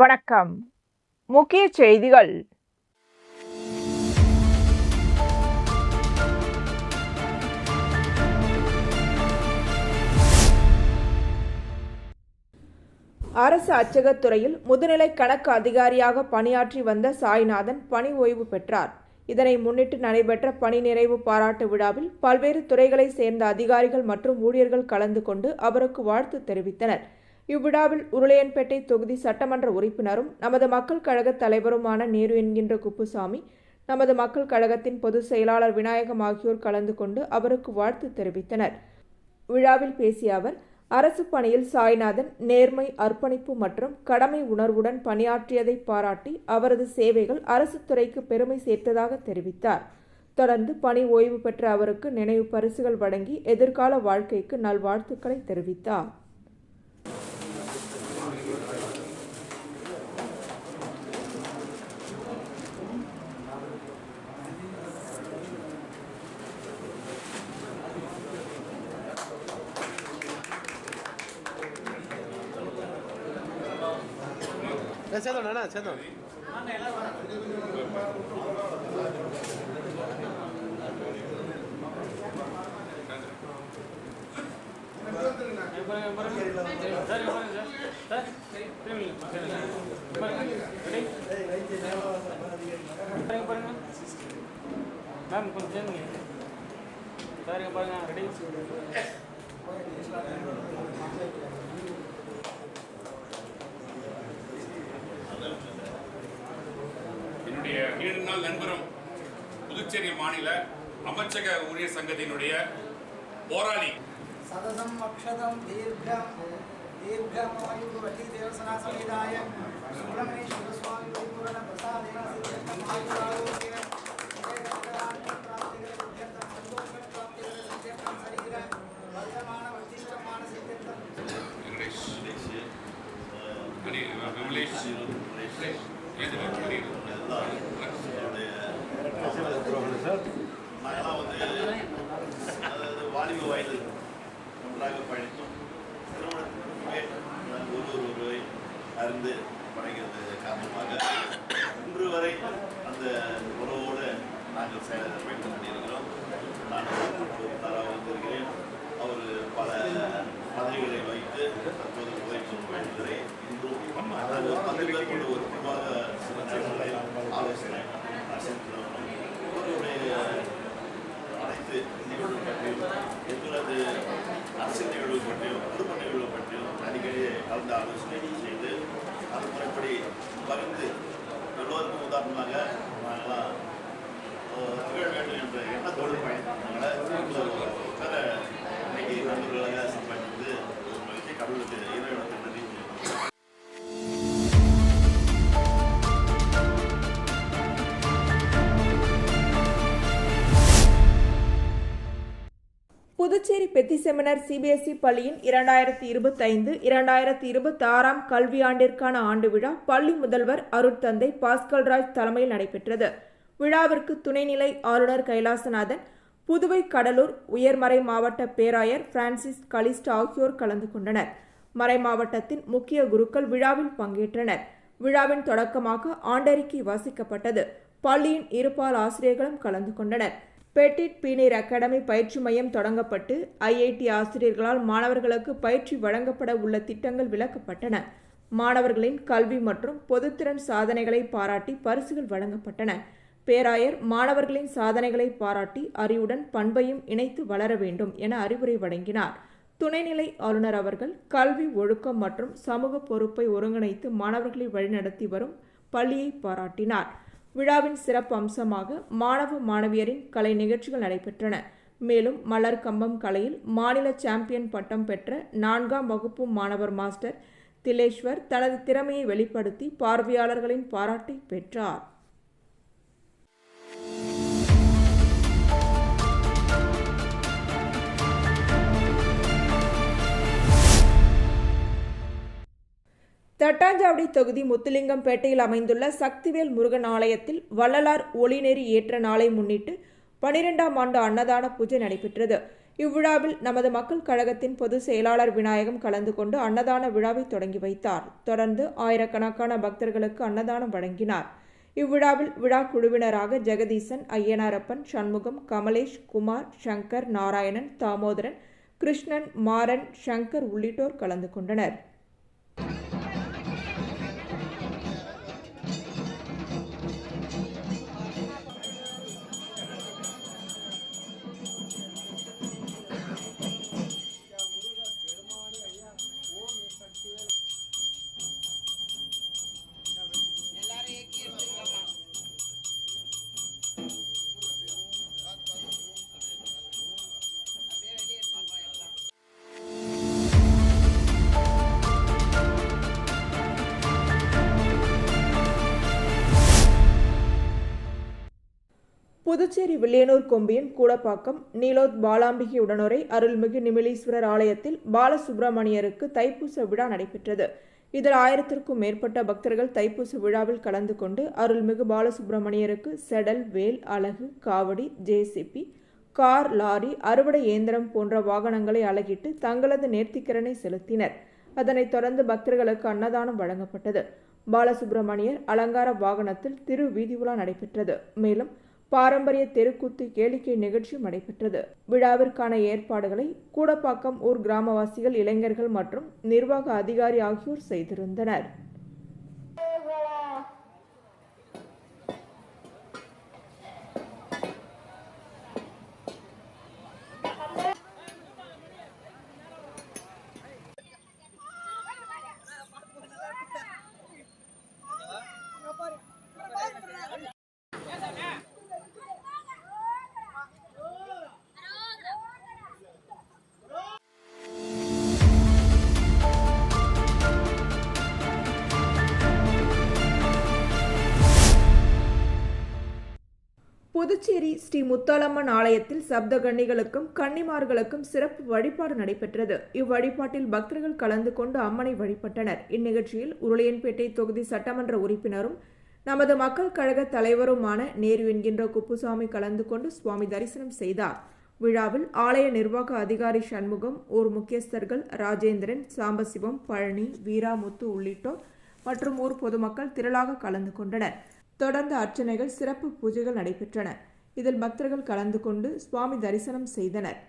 வணக்கம். முக்கிய செய்திகள். அரசு அச்சகத்துறையில் முதுநிலை கணக்கு அதிகாரியாக பணியாற்றி வந்த சாய்நாதன் பணி ஓய்வு பெற்றார். இதனை முன்னிட்டு நடைபெற்ற பணி நிறைவு பாராட்டு விழாவில் பல்வேறு துறைகளைச் சேர்ந்த அதிகாரிகள் மற்றும் ஊழியர்கள் கலந்து கொண்டு அவருக்கு வாழ்த்து தெரிவித்தனர். இவ்விழாவில் உருளையன்பேட்டை தொகுதி சட்டமன்ற உறுப்பினரும் நமது மக்கள் கழக தலைவருமான நேரு என்கின்ற குப்புசாமி நமது மக்கள் கழகத்தின் பொதுச் செயலாளர் விநாயகம் ஆகியோர் கலந்து கொண்டு அவருக்கு வாழ்த்து தெரிவித்தனர். விழாவில் பேசிய அவர் அரசு பணியில் சாய்நாதன் நேர்மை அர்ப்பணிப்பு மற்றும் கடமை உணர்வுடன் பணியாற்றியதை பாராட்டி அவரது சேவைகள் அரசு துறைக்கு பெருமை சேர்த்ததாக தெரிவித்தார். தொடர்ந்து பணி ஓய்வு பெற்ற அவருக்கு நினைவு பரிசுகள் வழங்கி எதிர்கால வாழ்க்கைக்கு நல்வாழ்த்துக்களை தெரிவித்தார். சேதம் அண்ணா சேதம் மேம் கொஞ்சம் சேர்ந்துங்க சார் பாருங்க ரெடி முன்னாள் நண்பரும் புதுச்சேரி மாநில அமைச்சக ஊழியர் சங்கத்தினுடைய போராளி சதசம் அக்ஷதம் தீர்க்கம் தீர்க்கமாயு வட்டி தேவசனா சமேதாய சுப்பிரமணிய சுவாமி பூரண பிரசாதேன சித்தம் ஆயுராலோக்கிய வெங்கடேஷ் விமலேஷ் ஏது அனி நாங்களாம் வந்து அதாவது வாலிப வயது ஒன்றாக பயணித்தோம் திருமணத்திற்குமே நாங்கள் ஒரு ஒரு ஒருவரை அறிந்து பழகிறது காரணமாக இன்று வரை அந்த உறவோடு நாங்கள் செயல பயணம் பண்ணியிருக்கிறோம் நான் பொறுப்பாளராக வந்திருக்கிறேன் அவர் பல பதவிகளை வைத்து தற்போது ஓய்வு பயணிகளை இன்றும் நாங்கள் ஒரு பத்து பேர் கொண்ட ஒரு குழுவாக சில நேரங்களில் ஆலோசனை நிகழ்வு பற்றியும் எங்களது அரசியல் நிகழ்வு பற்றியும் குடும்ப நிகழ்வு பற்றியும் அடிக்கடி கலந்து ஆலோசனை செய்து அது முறைப்படி பகிர்ந்து எல்லோருக்கும் உதாரணமாக நாங்களாம் வெத்தி செமினர் சிபிஎஸ்இ பள்ளியின் இரண்டாயிரத்தி இருபத்தைந்து இரண்டாயிரத்தி இருபத்தி ஆறாம் கல்வியாண்டிற்கான ஆண்டு விழா பள்ளி முதல்வர் அருட்தந்தை பாஸ்கல் ராஜ் தலைமையில் நடைபெற்றது. விழாவிற்கு துணைநிலை ஆளுநர் கைலாசநாதன் புதுவை கடலூர் உயர்மறை மாவட்ட பேராயர் பிரான்சிஸ் கலிஸ்ட் ஆகியோர் கலந்து கொண்டனர். மறை மாவட்டத்தின் முக்கிய குருக்கள் விழாவில் பங்கேற்றனர். விழாவின் தொடக்கமாக ஆண்டறிக்கை வாசிக்கப்பட்டது. பள்ளியின் இருபால் ஆசிரியர்களும் கலந்து கொண்டனர். பெட்டிட் பீனீர் அகாடமி பயிற்சி மையம் தொடங்கப்பட்டு ஐஐடி ஆசிரியர்களால் மாணவர்களுக்கு பயிற்சி வழங்கப்பட உள்ள திட்டங்கள் விளக்கப்பட்டன. மாணவர்களின் கல்வி மற்றும் பொதுத்திறன் சாதனைகளை பாராட்டி பரிசுகள் வழங்கப்பட்டன. பேராயர் மாணவர்களின் சாதனைகளை பாராட்டி அறிவுடன் பண்பையும் இணைத்து வளர வேண்டும் என அறிவுரை வழங்கினார். துணைநிலை ஆளுநர் அவர்கள் கல்வி ஒழுக்கம் மற்றும் சமூக பொறுப்பை ஒருங்கிணைத்து மாணவர்களை வழிநடத்தி வரும் பள்ளியை பாராட்டினார். விழாவின் சிறப்பு அம்சமாக மாணவ மாணவியரின் கலை நிகழ்ச்சிகள் நடைபெற்றன. மேலும் மலர் கம்பம் கலையில் மாநில சாம்பியன் பட்டம் பெற்ற நான்காம் வகுப்பு மாணவர் மாஸ்டர் திலேஸ்வர் தனது திறமையை வெளிப்படுத்தி பார்வையாளர்களின் பாராட்டை பெற்றார். தட்டாஞ்சாவடி தொகுதி முத்துலிங்கம்பேட்டையில் அமைந்துள்ள சக்திவேல் முருகன் ஆலயத்தில் வள்ளலார் ஒளிநெறி ஏற்ற நாளை முன்னிட்டு பனிரெண்டாம் ஆண்டு அன்னதான பூஜை நடைபெற்றது. இவ்விழாவில் நமது மக்கள் கழகத்தின் பொதுச் செயலாளர் விநாயகம் கலந்து கொண்டு அன்னதான விழாவை தொடங்கி வைத்தார். தொடர்ந்து ஆயிரக்கணக்கான பக்தர்களுக்கு அன்னதானம் வழங்கினார். இவ்விழாவில் விழா குழுவினராக ஜெகதீசன் ஐயனாரப்பன் சண்முகம் கமலேஷ் குமார் சங்கர் நாராயணன் தாமோதரன் கிருஷ்ணன் மாறன் சங்கர் உள்ளிட்டோர் கலந்து கொண்டனர். புதுச்சேரி வில்லியனூர் கொம்பியின் கூடப்பாக்கம் நீலோத் பாலாம்பிகை உடனுரை அருள்மிகு நிமிலீஸ்வரர் ஆலயத்தில் பாலசுப்பிரமணியருக்கு தைப்பூச விழா நடைபெற்றது. இதில் ஆயிரத்திற்கும் மேற்பட்ட பக்தர்கள் தைப்பூச விழாவில் கலந்து கொண்டு அருள்மிகு பாலசுப்பிரமணியருக்கு செடல் வேல் அலகு காவடி ஜேசிபி கார் லாரி அறுவடை இயந்திரம் போன்ற வாகனங்களை அலகிட்டு தங்களது நேர்த்திக்கரனை செலுத்தினர். அதனைத் தொடர்ந்து பக்தர்களுக்கு அன்னதானம் வழங்கப்பட்டது. பாலசுப்பிரமணியர் அலங்கார வாகனத்தில் திரு வீதி உலா நடைபெற்றது. மேலும் பாரம்பரிய தெருக்கூத்து கேளிக்கை நிகழ்ச்சியும் நடைபெற்றது. விழாவிற்கான ஏற்பாடுகளை கூடப்பாக்கம் ஊர் கிராமவாசிகள் இளைஞர்கள் மற்றும் நிர்வாக அதிகாரி ஆகியோர் செய்திருந்தனர். ஸ்ரீ முத்தாலம்மன் ஆலயத்தில் சப்த கன்னிகளுக்கும் கன்னிமார்களுக்கும் சிறப்பு வழிபாடு நடைபெற்றது. இவ்வழிபாட்டில் பக்தர்கள் கலந்து கொண்டு அம்மனை வழிபட்டனர். இந்நிகழ்ச்சியில் உருளையன்பேட்டை தொகுதி சட்டமன்ற உறுப்பினரும் நமது மக்கள் கழக தலைவருமான நேரு என்கின்ற குப்புசாமி கலந்து கொண்டு சுவாமி தரிசனம் செய்தார். விழாவில் ஆலய நிர்வாக அதிகாரி சண்முகம் ஊர் முக்கியஸ்தர்கள் ராஜேந்திரன் சாம்பசிவம் பழனி வீராமுத்து உள்ளிட்டோர் மற்றும் ஊர் பொதுமக்கள் திரளாக கலந்து கொண்டனர். தொடர்ந்து அர்ச்சனைகள் சிறப்பு பூஜைகள் நடைபெற்றன. இதில் பக்தர்கள் கலந்து கொண்டு சுவாமி தரிசனம் செய்தனர்.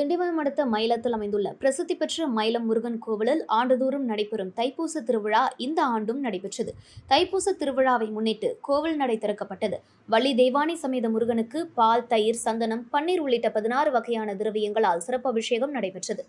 திண்டிவனம் அடுத்த மயிலத்தில் அமைந்துள்ள பிரசித்தி பெற்ற மயிலம் முருகன் கோவிலில் ஆண்டுதோறும் நடைபெறும் தைப்பூச திருவிழா இந்த ஆண்டும் நடைபெற்றது. தைப்பூச திருவிழாவை முன்னிட்டு கோவில் நடை திறக்கப்பட்டது. வள்ளி தெய்வானை சமேத முருகனுக்கு பால் தயிர் சந்தனம் பன்னீர் உள்ளிட்ட பதினாறு வகையான திரவியங்களால் சிறப்பு அபிஷேகம் நடைபெற்றது.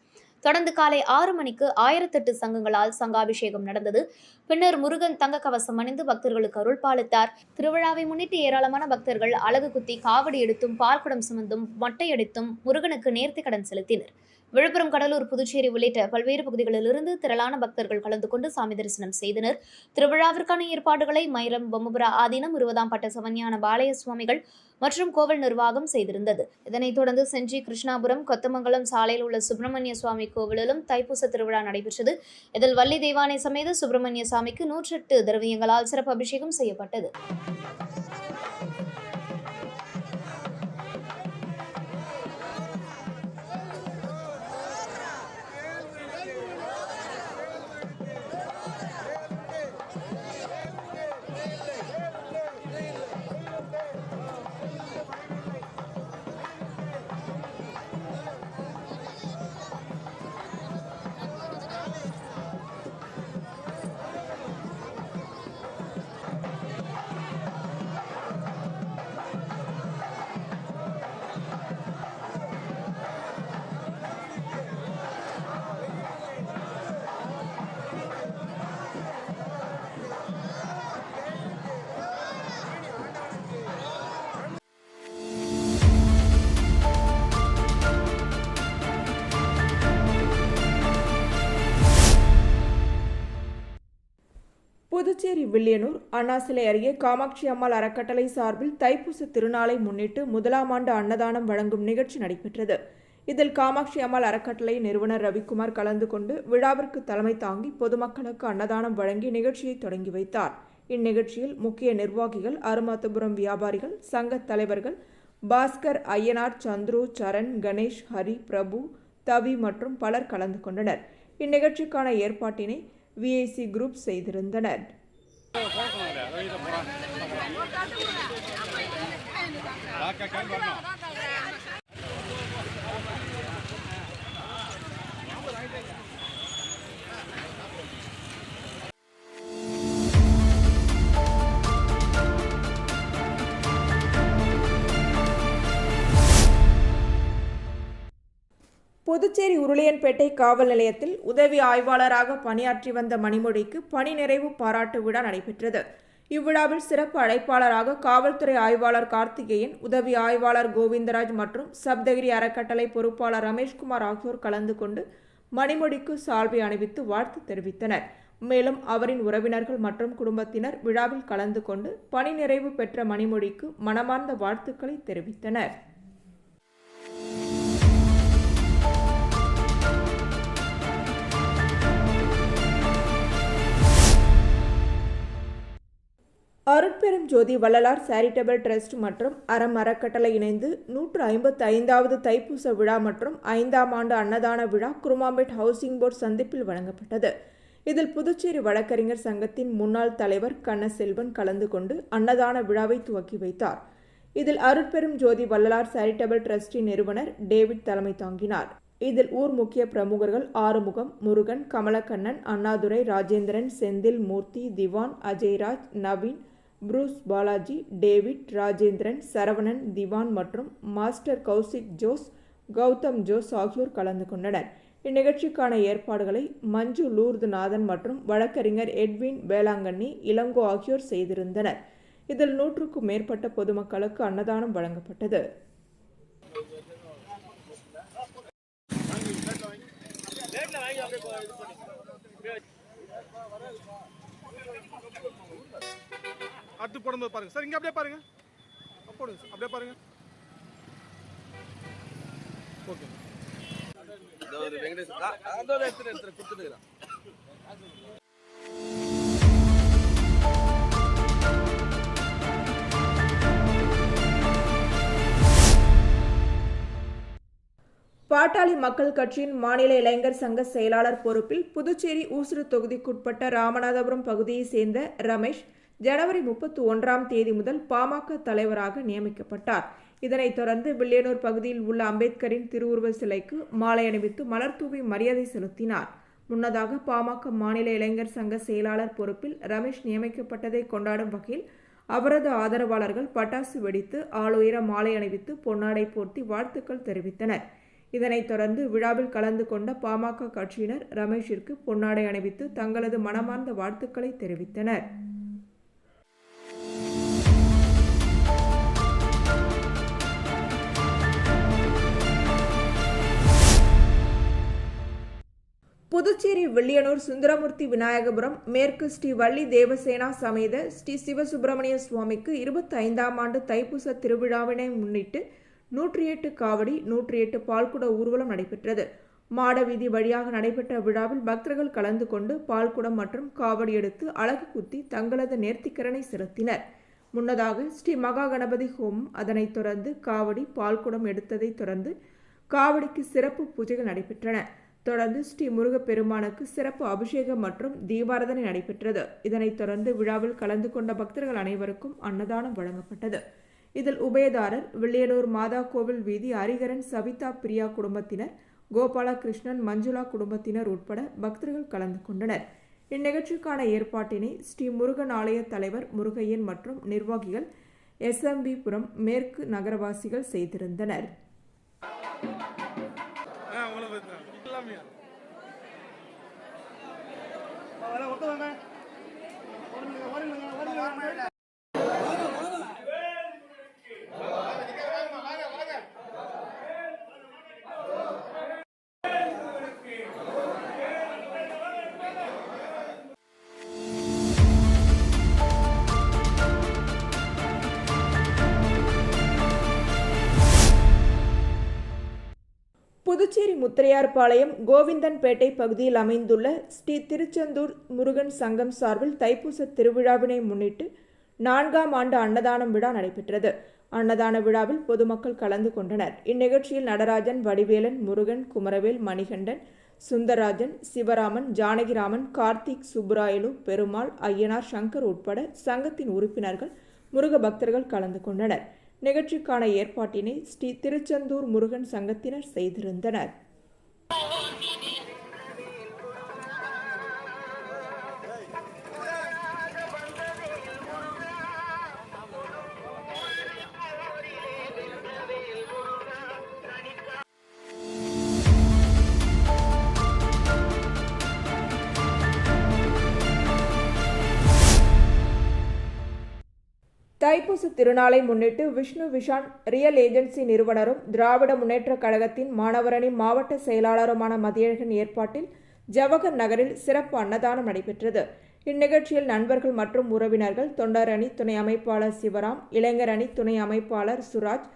தொடர்ந்து காலை ஆறு மணிக்கு ஆயிரத்தெட்டு சங்கங்களால் சங்காபிஷேகம் நடந்தது. பின்னர் முருகன் தங்க கவசம் அணிந்து பக்தர்களுக்கு அருள் பாலித்தார். திருவிழாவை முன்னிட்டு ஏராளமான பக்தர்கள் அழகு குத்தி காவடி எடுத்தும் பால்குடம் சுமந்தும் மொட்டையடித்தும் முருகனுக்கு நேர்த்தி கடன் செலுத்தினர். விழுப்புரம் கடலூர் புதுச்சேரி உள்ளிட்ட பல்வேறு பகுதிகளிலிருந்து திரளான பக்தர்கள் கலந்து கொண்டு சாமி தரிசனம் செய்தனர். திருவிழாவிற்கான ஏற்பாடுகளை மயிலம் பொம்மபுரா ஆதீனம் இருபதாம் பட்ட சவஞான பாளைய சுவாமிகள் மற்றும் கோவில் நிர்வாகம் செய்திருந்தது. இதனைத் தொடர்ந்து செஞ்சி கிருஷ்ணாபுரம் கொத்தமங்கலம் சாலையில் உள்ள சுப்பிரமணிய சுவாமி கோவிலிலும் தைப்பூச திருவிழா நடைபெற்றது. இதில் வள்ளி தெய்வானை சமேத சுப்பிரமணிய சுவாமிக்கு நூற்றெட்டு திரவியங்களால் சிறப்பு அபிஷேகம் செய்யப்பட்டது. வில்லியனூர் அண்ணாசிலை அருகே காமாட்சி அம்மாள் அறக்கட்டளை சார்பில் தைப்பூச திருநாளை முன்னிட்டு முதலாம் ஆண்டு அன்னதானம் வழங்கும் நிகழ்ச்சி நடைபெற்றது. இதில் காமாட்சி அம்மாள் அறக்கட்டளை நிறுவனர் ரவிக்குமார் கலந்து கொண்டு விழாவிற்கு தலைமை தாங்கி பொதுமக்களுக்கு அன்னதானம் வழங்கி நிகழ்ச்சியை தொடங்கி வைத்தார். இந்நிகழ்ச்சியில் முக்கிய நிர்வாகிகள் அருமாத்தபுரம் வியாபாரிகள் சங்க தலைவர்கள் பாஸ்கர் ஐயனார் சந்துரு சரண் கணேஷ் ஹரி பிரபு தவி மற்றும் பலர் கலந்து கொண்டனர். இந்நிகழ்ச்சிக்கான ஏற்பாட்டினை விஐசி குரூப் செய்திருந்தனர். போறாங்க புதுச்சேரி உருளையன்பேட்டை காவல் நிலையத்தில் உதவி ஆய்வாளராக பணியாற்றி வந்த மணிமொழிக்கு பணி நிறைவு பாராட்டு விழா நடைபெற்றது. இவ்விழாவில் சிறப்பு அழைப்பாளராக காவல்துறை ஆய்வாளர் கார்த்திகேயன் உதவி ஆய்வாளர் கோவிந்தராஜ் மற்றும் சப்தகிரி அறக்கட்டளை பொறுப்பாளர் ரமேஷ்குமார் ஆகியோர் கலந்து கொண்டு மணிமொழிக்கு சால்வை அணிவித்து வாழ்த்து தெரிவித்தனர். மேலும் அவரின் உறவினர்கள் மற்றும் குடும்பத்தினர் விழாவில் கலந்து கொண்டு பணி நிறைவு பெற்ற மணிமொழிக்கு மனமார்ந்த வாழ்த்துக்களை தெரிவித்தனர். அருட்பெரும் ஜோதி வள்ளலார் சேரிட்டபிள் ட்ரஸ்ட் மற்றும் அறம் அறக்கட்டளை இணைந்து நூற்று ஐம்பத்தி ஐந்தாவது தைப்பூச விழா மற்றும் ஐந்தாம் ஆண்டு அன்னதான விழா குருமாம்பேட் ஹவுசிங் போர்டு சந்திப்பில் வழங்கப்பட்டது. இதில் புதுச்சேரி வழக்கறிஞர் சங்கத்தின் முன்னாள் தலைவர் கண்ணசெல்வன் கலந்து கொண்டு அன்னதான விழாவை துவக்கி வைத்தார். இதில் அருட்பெரும் ஜோதி வள்ளலார் சேரிட்டபிள் ட்ரஸ்டின் நிறுவனர் டேவிட் தலைமை தாங்கினார். இதில் ஊர் முக்கிய பிரமுகர்கள் ஆறுமுகம் முருகன் கமலக்கண்ணன் அண்ணாதுரை ராஜேந்திரன் செந்தில் மூர்த்தி திவான் அஜய்ராஜ் நவீன் புரூஸ் பாலாஜி டேவிட் ராஜேந்திரன் சரவணன் திவான் மற்றும் master Kaushik Jose Gautham Jose ஆகியோர் கலந்து கொண்டனர் இந்நிகழ்ச்சிக்கான ஏற்பாடுகளை மஞ்சு லூர்துநாதன் மற்றும் வழக்கறிஞர் எட்வின் வேளாங்கண்ணி இளங்கோ ஆகியோர் செய்திருந்தனர் இதில் நூற்றுக்கும் மேற்பட்ட பொதுமக்களுக்கு அன்னதானம் வழங்கப்பட்டது அடுத்து போடும்போது பாருங்க. சார் இங்க அப்படியே பாருங்க. அப்ப போடுங்க சார். அப்படியே பாருங்க. ஓகே. பாட்டாளி மக்கள் கட்சியின் மாநில இளைஞர் சங்க செயலாளர் பொறுப்பில் புதுச்சேரி ஊசுடு தொகுதிக்குட்பட்ட ராமநாதபுரம் பகுதியைச் சேர்ந்த ரமேஷ் ஜனவரி முப்பத்தி ஒன்றாம் தேதி முதல் பாமக தலைவராக நியமிக்கப்பட்டார். இதனைத் தொடர்ந்து வில்லியனூர் பகுதியில் உள்ள அம்பேத்கரின் திருவுருவ சிலைக்கு மாலை அணிவித்து மலர்தூவி மரியாதை செலுத்தினார். முன்னதாக பாமக மாநில இளைஞர் சங்க செயலாளர் பொறுப்பில் ரமேஷ் நியமிக்கப்பட்டதை கொண்டாடும் வகையில் அவரது ஆதரவாளர்கள் பட்டாசு வெடித்து ஆளுயர மாலை அணிவித்து பொன்னாடை போர்த்தி வாழ்த்துக்கள் தெரிவித்தனர். இதனைத் தொடர்ந்து விழாவில் கலந்து கொண்ட பாமக கட்சியினர் ரமேஷிற்கு பொன்னாடை அணிவித்து தங்களது மனமார்ந்த வாழ்த்துக்களை தெரிவித்தனர். புதுச்சேரி வில்லியனூர் சுந்தரமூர்த்தி விநாயகபுரம் மேற்கு ஸ்ரீ வள்ளி தேவசேனா சமேத ஸ்ரீ சிவசுப்பிரமணிய சுவாமிக்கு இருபத்தி ஐந்தாம் ஆண்டு தைப்பூச திருவிழாவினை முன்னிட்டு நூற்றி எட்டு காவடி நூற்றி எட்டு பால்குட ஊர்வலம் நடைபெற்றது. மாட வீதி வழியாக நடைபெற்ற விழாவில் பக்தர்கள் கலந்து கொண்டு பால்குடம் மற்றும் காவடி எடுத்து அழகு குத்தி தங்களது நேர்த்திக்கரனை செலுத்தினர். முன்னதாக ஸ்ரீ மகா கணபதி ஹோமம் அதனைத் தொடர்ந்து காவடி பால்குடம் எடுத்ததைத் தொடர்ந்து காவடிக்கு சிறப்பு பூஜைகள் நடைபெற்றன. தொடர்ந்து ஸ்ரீ முருகப்பெருமானுக்கு சிறப்பு அபிஷேகம் மற்றும் தீபாரதனை நடைபெற்றது. இதனைத் தொடர்ந்து விழாவில் கலந்து கொண்ட பக்தர்கள் அனைவருக்கும் அன்னதானம் வழங்கப்பட்டது. இதில் உபயதாரர் வில்லியனூர் மாதா கோவில் வீதி ஹரிகரன் சவிதா பிரியா குடும்பத்தினர் கோபாலகிருஷ்ணன் மஞ்சுளா குடும்பத்தினர் உட்பட பக்தர்கள் கலந்து கொண்டனர். இந்நிகழ்ச்சிக்கான ஏற்பாட்டினை ஸ்ரீ முருகன் ஆலய தலைவர் முருகையன் மற்றும் நிர்வாகிகள் எஸ்எம்பிபுரம் மேற்கு நகரவாசிகள் செய்திருந்தனர். casamento. முத்திரையார்பாளையம் கோவிந்தன்பேட்டை பகுதியில் அமைந்துள்ள ஸ்ரீ திருச்செந்தூர் முருகன் சங்கம் சார்பில் தைப்பூச திருவிழாவினை முன்னிட்டு நான்காம் ஆண்டு அன்னதானம் விழா நடைபெற்றது. அன்னதான விழாவில் பொதுமக்கள் கலந்து கொண்டனர். இந்நிகழ்ச்சியில் நடராஜன் வடிவேலன் முருகன் குமரவேல் மணிகண்டன் சுந்தரராஜன் சிவராமன் ஜானகிராமன் கார்த்திக் சுப்ராயலு பெருமாள் ஐயனார் சங்கர் உட்பட சங்கத்தின் உறுப்பினர்கள் முருக பக்தர்கள் கலந்து கொண்டனர். நிகழ்ச்சிக்கான ஏற்பாட்டினை ஸ்ரீ திருச்செந்தூர் முருகன் சங்கத்தினர் செய்திருந்தனர். தைப்பூச திருநாளை முன்னிட்டு விஷ்ணு விஷான் ரியல் ஏஜென்சி நிறுவனரும் திராவிட முன்னேற்றக் கழகத்தின் மாணவரணி மாவட்ட செயலாளருமான மதியழகன் ஏற்பாட்டில் ஜவஹர் நகரில் சிறப்பு அன்னதானம் நடைபெற்றது. இந்நிகழ்ச்சியில் நண்பர்கள் மற்றும் உறவினர்கள் தொண்டர் அணி துணை அமைப்பாளர் சிவராம் இளைஞர் அணி துணை அமைப்பாளர் சுராஜ்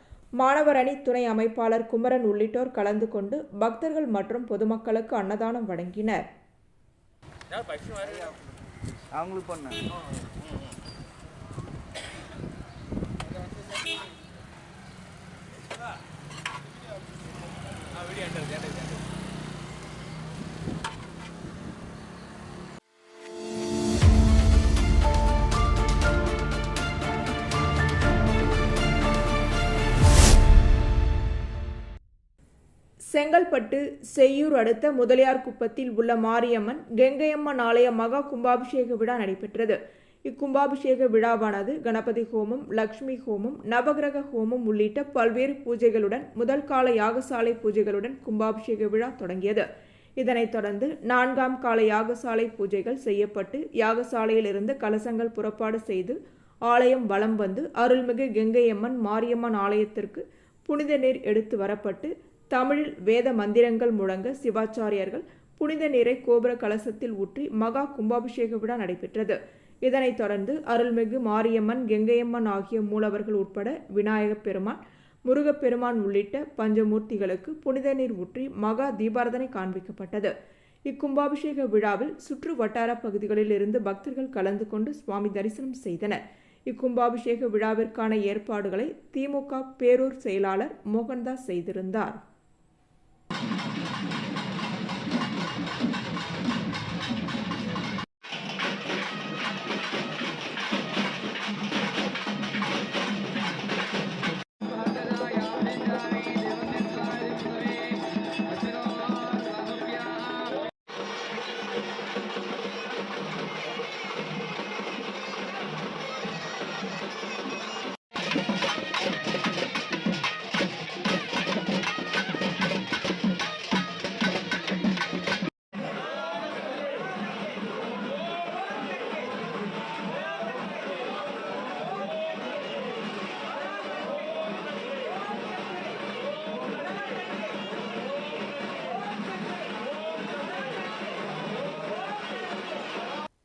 மாணவர் அணி துணை அமைப்பாளர் குமரன் உள்ளிட்டோர் கலந்து கொண்டு பக்தர்கள் மற்றும் பொதுமக்களுக்கு அன்னதானம் வழங்கினர். அவங்களுக்கு செங்கல்பட்டு செய்யூர் அடுத்த முதலியார் குப்பத்தில் உள்ள மாரியம்மன் கெங்கையம்மன் ஆலய மகா கும்பாபிஷேக விழா நடைபெற்றது. இக்கும்பாபிஷேக விழாவானது கணபதி ஹோமம் லக்ஷ்மி ஹோமம் நவகிரக ஹோமம் உள்ளிட்ட பல்வேறு பூஜைகளுடன் முதல் கால யாகசாலை பூஜைகளுடன் கும்பாபிஷேக விழா தொடங்கியது. இதனைத் தொடர்ந்து நான்காம் கால யாகசாலை பூஜைகள் செய்யப்பட்டு யாகசாலையிலிருந்து கலசங்கள் புறப்பாடு செய்து ஆலயம் வலம் வந்து அருள்மிகு கெங்கையம்மன் மாரியம்மன் ஆலயத்திற்கு புனித நீர் எடுத்து வரப்பட்டு தமிழில் வேத மந்திரங்கள் முழங்க சிவாச்சாரியர்கள் புனித நீரை கோபுர கலசத்தில் ஊற்றி மகா கும்பாபிஷேக விழா நடைபெற்றது. இதனைத் தொடர்ந்து அருள்மிகு மாரியம்மன் கெங்கையம்மன் ஆகிய மூலவர்கள் உட்பட விநாயகப் பெருமான் முருகப்பெருமான் உள்ளிட்ட பஞ்சமூர்த்திகளுக்கு புனித நீர் ஊற்றி மகா தீபாரதனை காண்பிக்கப்பட்டது. இக்கும்பாபிஷேக விழாவில் சுற்று வட்டார பகுதிகளில் இருந்து பக்தர்கள் கலந்து கொண்டு சுவாமி தரிசனம் செய்தனர். இக்கும்பாபிஷேக விழாவிற்கான ஏற்பாடுகளை திமுக பேரூர் செயலாளர் மோகன்தாஸ் செய்திருந்தார்.